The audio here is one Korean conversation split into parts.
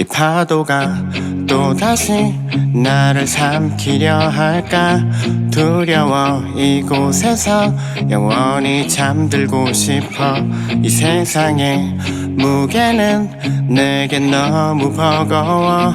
이 파도가 또다시 나를 삼키려 할까? 두려워 이곳에서 영원히 잠들고 싶어. 이 세상의 무게는 내겐 너무 버거워.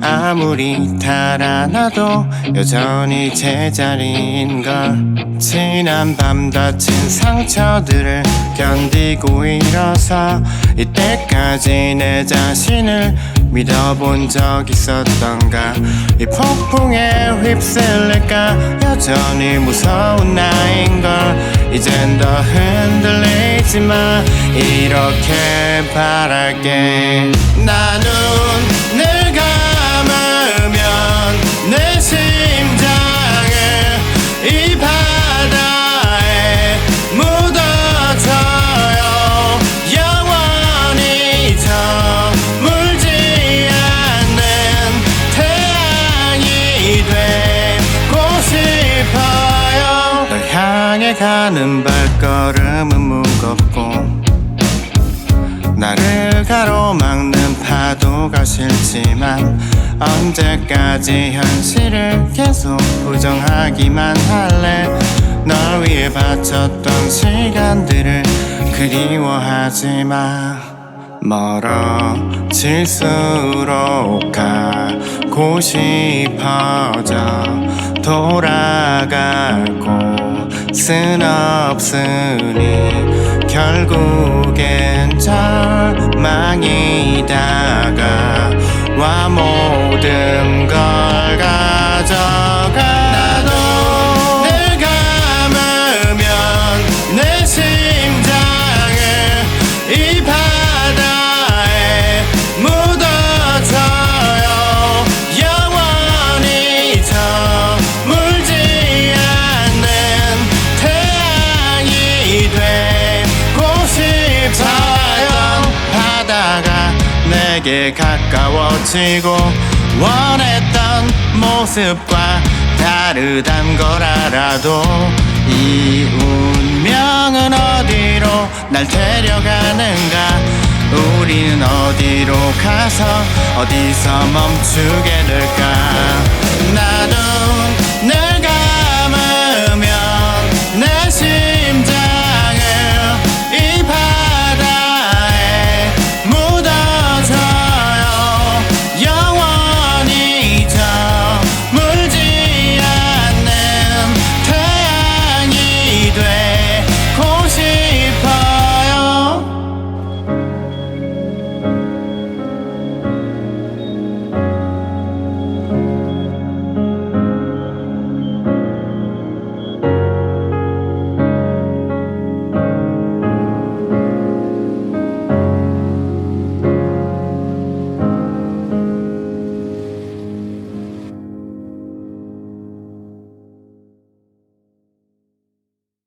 아무리 달아나도 여전히 제자리인걸. 지난 밤 다친 상처들을 견디고 일어서 이때까지 내 자신을 믿어본 적 있었던가? 이 폭풍에 휩쓸릴까? 여전히 무서운 나인걸 이젠 더 흔들리지 마. 이렇게 바랄게. 나 눈을 감 가는 발걸음은 무겁고 나를 가로막는 파도가 싫지만 언제까지 현실을 계속 부정하기만 할래? 널 위해 바쳤던 시간들을 그리워하지 마. 멀어질수록 가고 싶어져 돌아갈 곳 은 없으니 결국엔 절망이 다가와 모든 걸 내게 가까워지고 원했던 모습과 다르단 걸 알아도 이 운명은 어디로 날 데려가는가? 우리는 어디로 가서 어디서 멈추게 될까? 나도